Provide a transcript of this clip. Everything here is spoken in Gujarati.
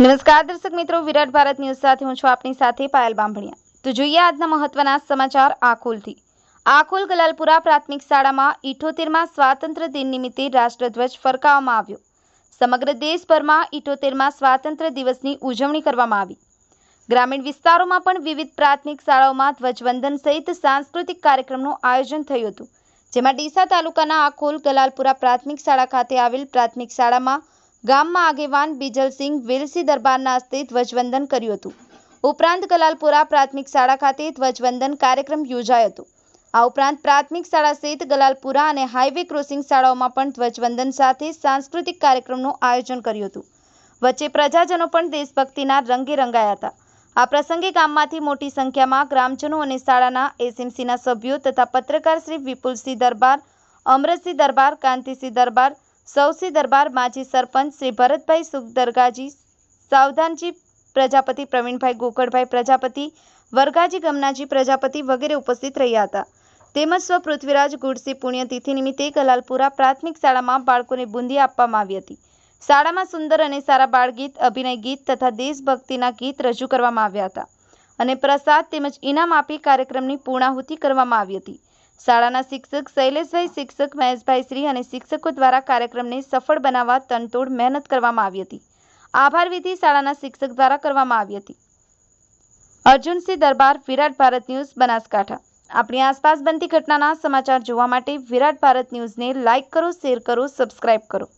નમસ્કાર દર્શક મિત્રો, વિરાટ ભારત ન્યૂઝ સાથે હું છું આપની સાથે પાયલ બાંભણિયા. તો જોઈએ આજના મહત્વના સમાચાર આખોલથી. આખોલ ગલાલપુરા પ્રાથમિક શાળામાં ઇઠોતેરમાં સ્વાતંત્ર્ય દિન નિમિત્તે રાષ્ટ્રધ્વજ ફરકાવવામાં આવ્યો. સમગ્ર દેશભરમાં ઇઠોતેરમાં સ્વાતંત્ર્ય દિવસની ઉજવણી કરવામાં આવી. ગ્રામીણ વિસ્તારોમાં પણ વિવિધ પ્રાથમિક શાળાઓમાં ધ્વજવંદન સહિત સાંસ્કૃતિક કાર્યક્રમનું આયોજન થયું હતું. જેમાં ડીસા તાલુકાના આખોલ ગલાલપુરા પ્રાથમિક શાળા ખાતે આવેલ પ્રાથમિક શાળામાં ગામમાં આગેવાન બીજલસિંહ વેલસી દરબારના હસ્તે ધ્વજવંદન કર્યું હતું. ઉપરાંત ગલાલપુરા પ્રાથમિક શાળા ખાતે ધ્વજવંદન કાર્યક્રમ યોજાયો હતો. આ ઉપરાંત પ્રાથમિક શાળા સહિત ગલાલપુરા અને હાઈવે ક્રોસિંગ શાળાઓમાં પણ ધ્વજવંદન સાથે સાંસ્કૃતિક કાર્યક્રમનું આયોજન કર્યું હતું. વચ્ચે પ્રજાજનો પણ દેશભક્તિના રંગે રંગાયા હતા. આ પ્રસંગે ગામમાંથી મોટી સંખ્યામાં ગ્રામજનો અને શાળાના એસએમસીના સભ્યો તથા પત્રકાર શ્રી વિપુલસિંહ દરબાર અમરતસિંહ દરબાર, કાંતિસિંહ દરબાર સૌસી દરબાર માજી સરપંચ શ્રી ભરતભાઈ સુખદરગાજી, સાવધાનજી પ્રજાપતિ, પ્રવીણભાઈ ગોકળભાઈ પ્રજાપતિ, વરગાજી ગમનાજી પ્રજાપતિ વગેરે ઉપસ્થિત રહ્યા હતા. તેમજ સ્વ પૃથ્વીરાજ ગુડસી પુણ્યતિથિ નિમિત્તે કલાલપુરા પ્રાથમિક શાળામાં બાળકોને બુંદી આપવામાં આવી હતી. શાળામાં સુંદર અને સારા બાળગીત, અભિનય ગીત તથા દેશભક્તિના ગીત રજૂ કરવામાં આવ્યા હતા. અને પ્રસાદ તેમજ ઇનામ આપી કાર્યક્રમની પૂર્ણાહુતિ કરવામાં આવી હતી. શાળાના શિક્ષક શૈલેષભાઈ, શિક્ષક મહેશભાઈ શ્રી અને શિક્ષકો દ્વારા કાર્યક્રમને સફળ બનાવવા તનતોડ મહેનત કરવામાં આવી હતી. આભાર વિધિ શાળાના શિક્ષક દ્વારા કરવામાં આવી હતી. અર્જુનસિંહ દરબાર, વિરાટ ભારત ન્યૂઝ, બનાસકાંઠા. આપણી આસપાસ બનતી ઘટનાના સમાચાર જોવા માટે વિરાટ ભારત ન્યૂઝને લાઇક કરો, શેર કરો, સબસ્ક્રાઇબ કરો.